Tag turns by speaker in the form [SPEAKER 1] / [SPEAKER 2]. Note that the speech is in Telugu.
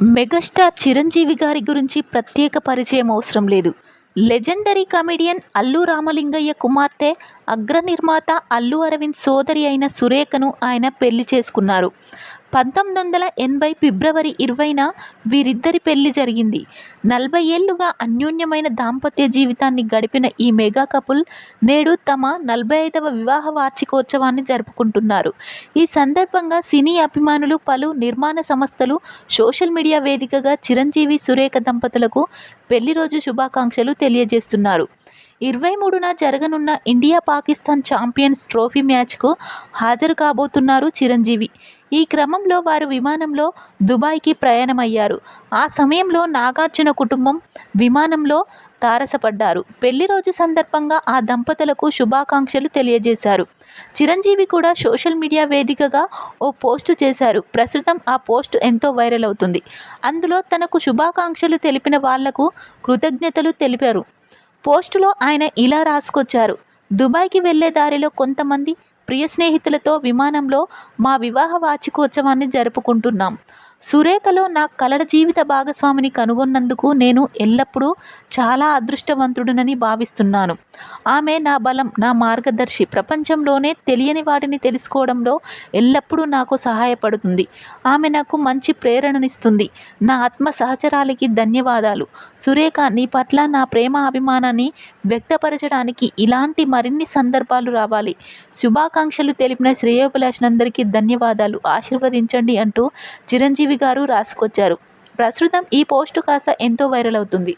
[SPEAKER 1] మెగాస్టార్ చిరంజీవి గారి గురించి ప్రత్యేక పరిచయం అవసరం లేదు. లెజెండరీ కమెడియన్ అల్లు రామలింగయ్య కుమార్తె అగ్రనిర్మాత అల్లు అరవింద్ సోదరి అయిన సురేఖను ఆయన పెళ్ళి చేసుకున్నారు. పంతొమ్మిది వందల ఎనభై ఫిబ్రవరి ఇరవైన వీరిద్దరి పెళ్ళి జరిగింది. నలభై ఏళ్ళుగా అన్యోన్యమైన దాంపత్య జీవితాన్ని గడిపిన ఈ మెగా కపుల్ నేడు తమ నలభై ఐదవ వివాహ వార్షికోత్సవాన్ని జరుపుకుంటున్నారు. ఈ సందర్భంగా సినీ అభిమానులు పలు నిర్మాణ సంస్థలు సోషల్ మీడియా వేదికగా చిరంజీవి సురేఖ దంపతులకు పెళ్ళి రోజు శుభాకాంక్షలు తెలియజేస్తున్నారు. ఇరవై మూడున జరగనున్న ఇండియా పాకిస్తాన్ ఛాంపియన్స్ ట్రోఫీ మ్యాచ్కు హాజరు కాబోతున్నారు చిరంజీవి. ఈ క్రమంలో వారు విమానంలో దుబాయ్కి ప్రయాణమయ్యారు. ఆ సమయంలో నాగార్జున కుటుంబం విమానంలో తారసపడ్డారు. పెళ్ళి రోజు సందర్భంగా ఆ దంపతులకు శుభాకాంక్షలు తెలియజేశారు. చిరంజీవి కూడా సోషల్ మీడియా వేదికగా ఓ పోస్టు చేశారు. ప్రస్తుతం ఆ పోస్ట్ ఎంతో వైరల్ అవుతుంది. అందులో తనకు శుభాకాంక్షలు తెలిపిన వాళ్ళకు కృతజ్ఞతలు తెలిపారు. పోస్టులో ఆయన ఇలా రాసుకొచ్చారు. దుబాయ్కి వెళ్ళే దారిలో కొంతమంది ప్రియ స్నేహితులతో విమానంలో మా వివాహ వార్షికోత్సవాన్ని జరుపుకుంటున్నాం. సురేఖలో నా కలడ జీవిత భాగస్వామిని కనుగొన్నందుకు నేను ఎల్లప్పుడూ చాలా అదృష్టవంతుడునని భావిస్తున్నాను. ఆమె నా బలం నా మార్గదర్శి. ప్రపంచంలోనే తెలియని వాటిని తెలుసుకోవడంలో ఎల్లప్పుడూ నాకు సహాయపడుతుంది. ఆమె నాకు మంచి ప్రేరణనిస్తుంది. నా ఆత్మ సహచరాలకి ధన్యవాదాలు. సురేఖ నీ పట్ల నా ప్రేమ అభిమానాన్ని వ్యక్తపరచడానికి ఇలాంటి మరిన్ని సందర్భాలు రావాలి. శుభాకాంక్షలు తెలిపిన శ్రేయోభిలాషులందరికీ ధన్యవాదాలు. ఆశీర్వదించండి అంటూ చిరంజీవి చిరంజీవి గారు రాసుకొచ్చారు. ప్రస్తుతం ఈ పోస్టు కాస్త ఎంతో వైరల్ అవుతుంది.